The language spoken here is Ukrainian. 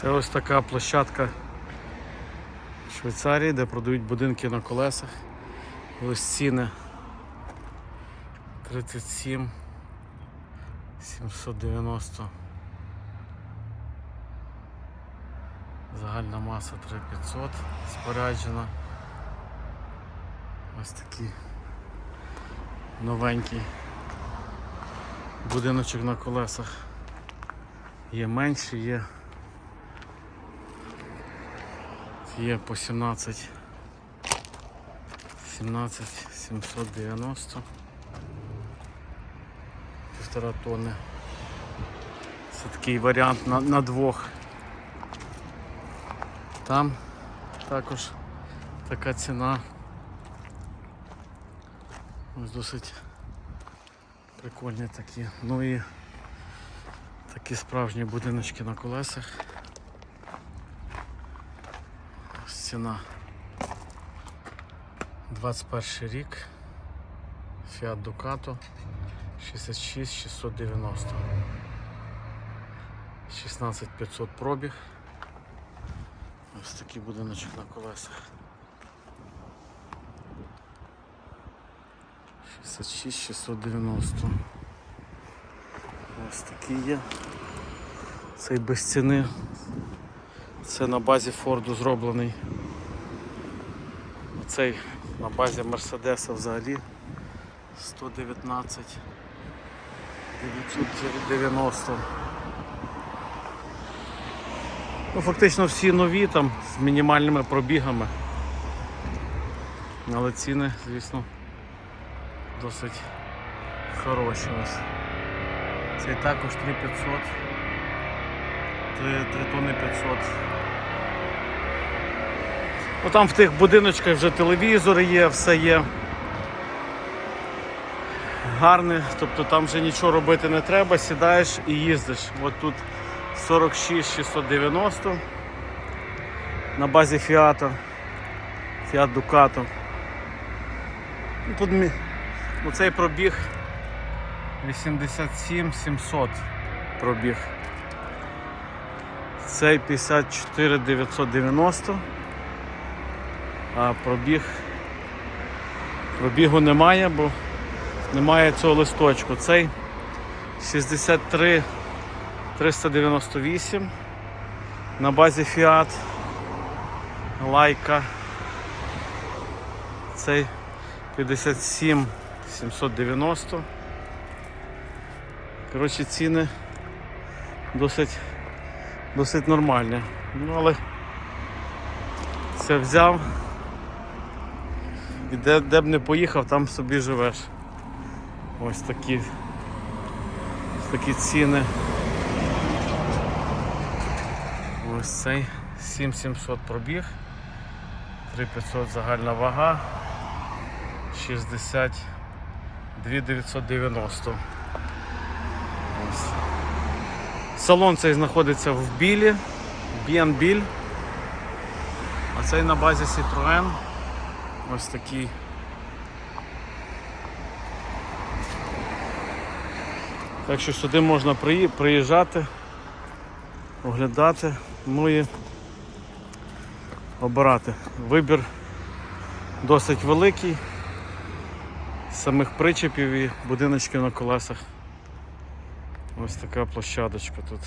Це ось така площадка в Швейцарії, де продають будинки на колесах. Ось ціни 37 790. Загальна маса 3500 споряджена. Ось такий новенький будиночок на колесах. Є менші, є. Є по 17 17 790 півтора тонни. Це такий варіант на, на двох. Там також така ціна. Ось досить прикольні такі. Ну і такі справжні будиночки на колесах. Ось ціна 21 рік. Fiat Ducato 66 690. 16 500 пробіг. Ось такий будиночок на колесах. 66 690. Ось такий є. Цей без ціни. Це на базі Форду зроблений. Цей на базі Мерседеса взагалі 119 990. Ну, фактично всі нові там з мінімальними пробігами. Але ціни, звісно, досить хороші ось. Цей також 3500. 3, 3 тонни 500. Ну там в тих будиночках вже телевізори є, все є. Гарне, тобто там вже нічого робити не треба, сідаєш і їздиш. От тут 46 690 на базі Fiat, Fiat Ducato. Ну, Тут ну, пробіг 87 700 пробіг. Цей 54 990. А пробіг пробігу немає, бо немає цього листочку. Цей 63 398 на базі Fiat Лайка. Цей 57 790. Коротше, ціни досить досить нормальні. Ну, але це взяв і де, де б не поїхав, там собі живеш. Ось такі, ось такі ціни. Ось цей 7700 пробіг, 3500 загальна вага, 62 990. Ось. Салон цей знаходиться в білі, Біль. А цей на базі Citroën. Ось такий. Так що сюди можна приїжджати, оглядати, ну і обирати. Вибір досить великий. Самих причепів і будиночків на колесах. Ось така площадочка тут.